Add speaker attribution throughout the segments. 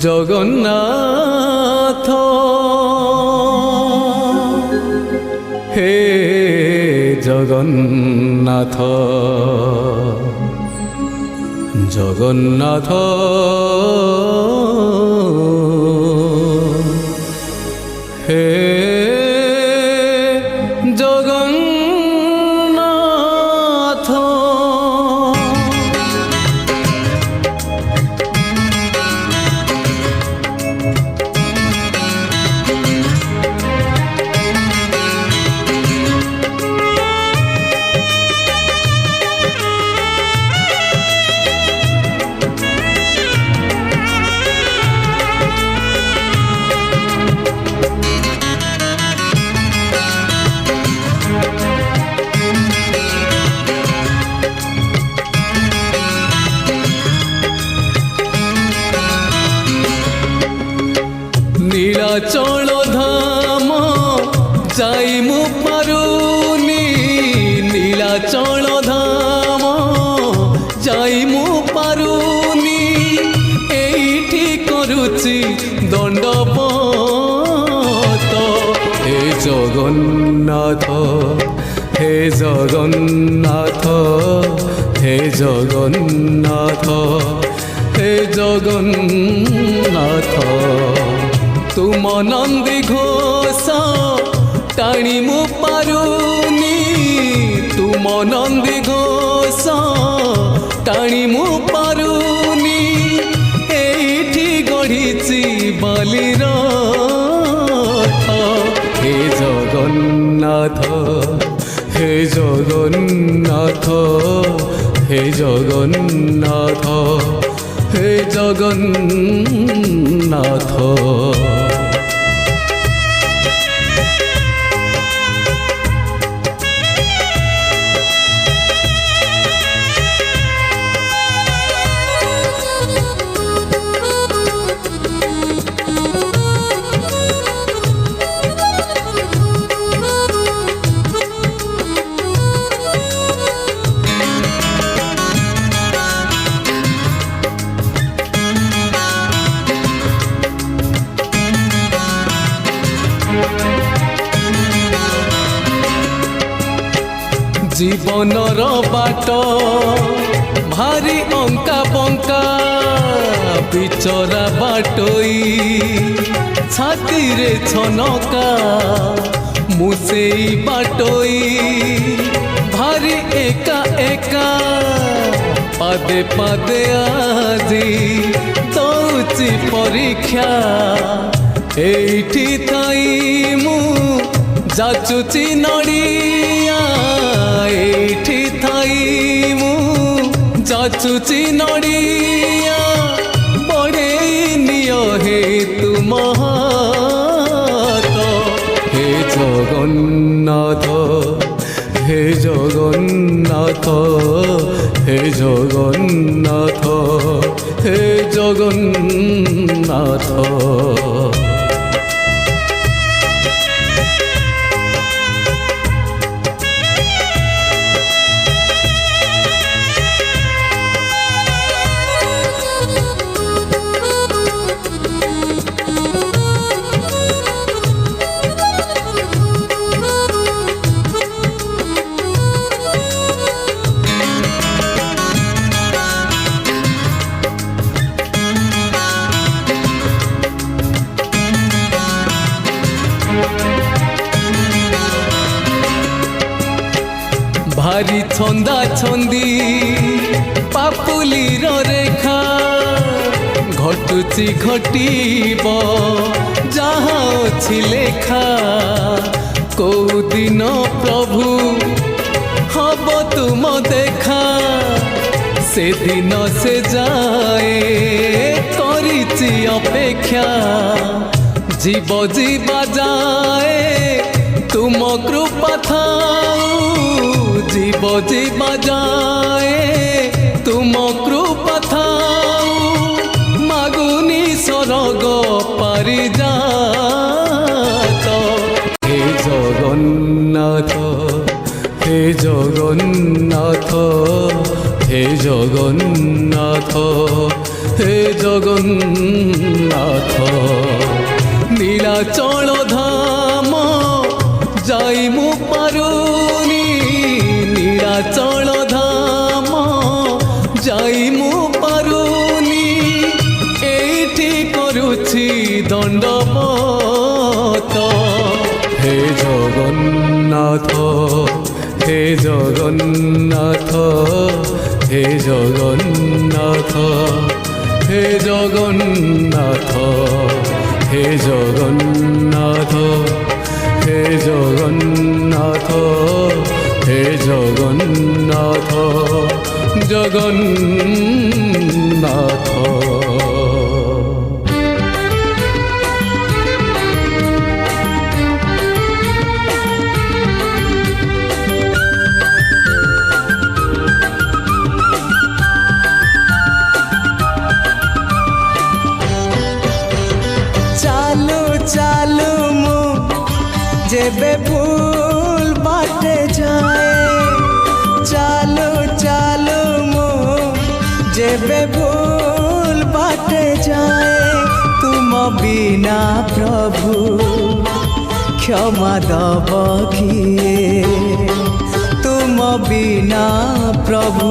Speaker 1: জগন্নাথ। হে জগন্নাথ জগন্নাথ। করুচি দণ্ডপত। হে জগন্নাথ হে জগন্নাথ হে জগন্নাথ হে জগন্নাথ। তুম নন্দী ঘোষ টাଣି মু পারুনি তুম নন্দী ঘোষ টাଣି মু জগন্নাথ মনর বাট, ভারি অঙ্কা বঙ্কা বিচরা বাটই, ছাতিরে ছনকা মুচেই বাটই, ভারি একা একা, পাদে পাদে আজি দৌচি পরীক্ষা। এইটি তাই মু যাচুচি নড়ি। থাই মু যাচুচি নড়িয়া বড়েই নিয় হে তুম হে জগন্নাথ হে জগন্নাথ হে জগন্নাথ হে জগন্নাথ ଘଟୁଛି ଘଟିବ ଯାହା ଅଛି ଲେଖା କୋଉ ଦିନ ପ୍ରଭୁ ହବ ତୁମ ଦେଖା ସେଦିନ ସେ ଯାଏ କରିଛି ଅପେକ୍ଷା ଯିବ ଯିବା ଯାଏ ତୁମ କୃପା ଥାଉ ଯିବ ଯିବା ଯାଏ ତୁମ କୃପା ଥାଉ জগ পারিজাত। হে জগন্নাথ হে জগন্নাথ হে জগন্নাথ হে জগন্নাথ। নীলাচল ধাম যাই মু পারুনি, নীলাচল করুছি দণ্ডবত হে জগন্নাথ হে জগন্নাথ হে জগন্নাথ হে জগন্নাথ হে জগন্নাথ হে জগন্নাথ হে জগন্নাথ জগন্নাথ।
Speaker 2: ତୁମ ବିନା ପ୍ରଭୁ କ୍ଷମା ଦବ କିଏ ତୁମ ବିନା ପ୍ରଭୁ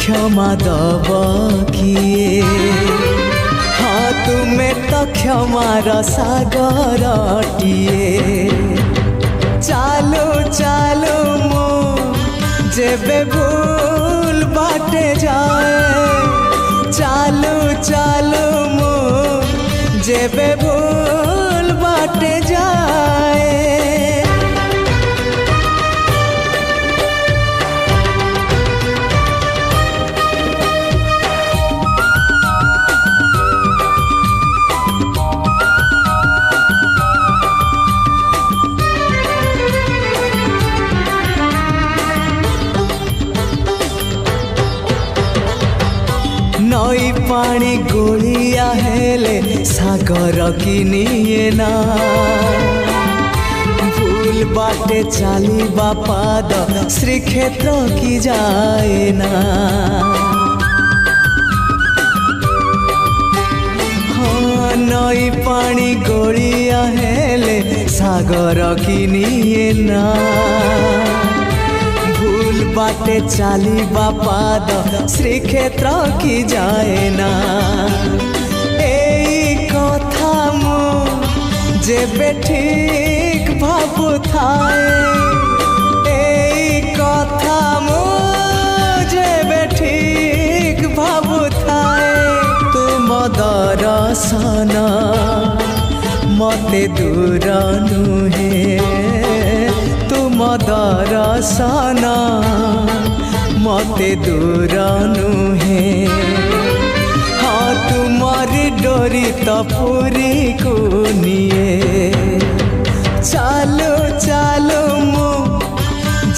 Speaker 2: କ୍ଷମା ଦବ କିଏ ହଁ ତୁମେ ତ କ୍ଷମାର ସାଗରଟିଏ ଚାଲୁ ଚାଲୁ ମୁଁ ଯେବେ ଭୁଲ ବାଟେ ଯାଏ ଚାଲୁ ଚାଲୁ ମୁଁ সাগর কিনিয়ে না। ভুল বাটে চালি বা পাদ, শ্রীক্ষেত্র কি যায় না। নই পানি গড়িয়া হেলে, সাগর কিনিয়ে না। ভুল বাটে চালি বা পাদ, শ্রীক্ষেত্র কি যায় না। যেবে ঠিক ভাবুথায় এই কথা মু যেবে ঠিক ভাবুথায় তুম দর্শন মতে দূর নুহে। তুম দর্শন মতে দূর নুহে। তুমর ডোরি তো পুরী কু নিয়ে। চালো চালো মো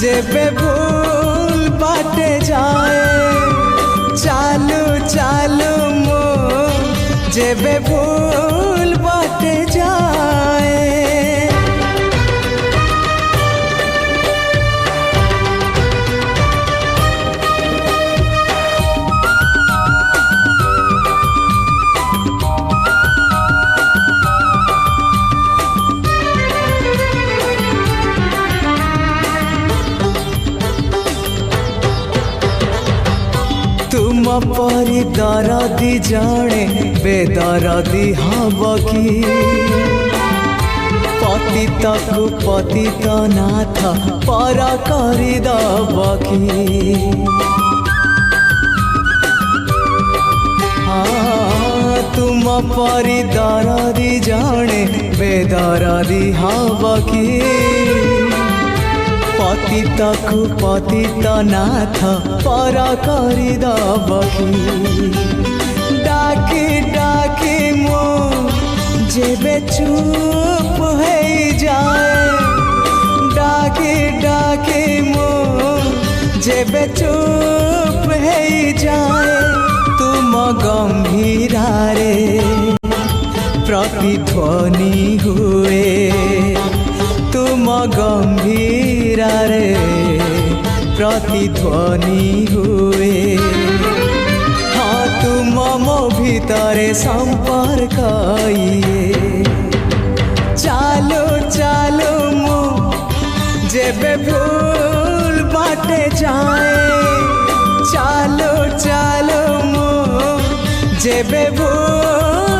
Speaker 2: যেবে ভুল বাটে যায়। চালো চালো মো যেবে ভুল বাটে যায়। बापारी दारा दी जाने, बेदारा दी हवा पति तक, पति पतिता ना था, पारा करी दावा हाँ तुम पारी दारा दी जाने, बेदारा दी हवा की। ପତିତକୁ ପତିତ ନାଥ ପର କରିଦବ କି ଡାକି ଡାକି ମୁଁ ଯେବେ ଚୁପ ହେଇଯାଏ ଡାକି ଡାକି ମୁଁ ଯେବେ ଚୁପ ହେଇଯାଏ ତୁମ ଗମ୍ଭୀରାରେ ପ୍ରତିଧ୍ୱନି ହୁଏ ତୁମ ଗମ୍ଭୀରାରେ ପ୍ରତିଧ୍ୱନି ହୁଏ ହଁ ତୁମ ମୋ ଭିତରେ ସମ୍ପର୍କ ଇଏ ଚାଲୁ ଚାଲୁ ମୁଁ ଯେବେ ଭୁଲ ବାଟେ ଯାଏ ଚାଲୁ ଚାଲୁ ମୁଁ ଯେବେ ଭୁଲ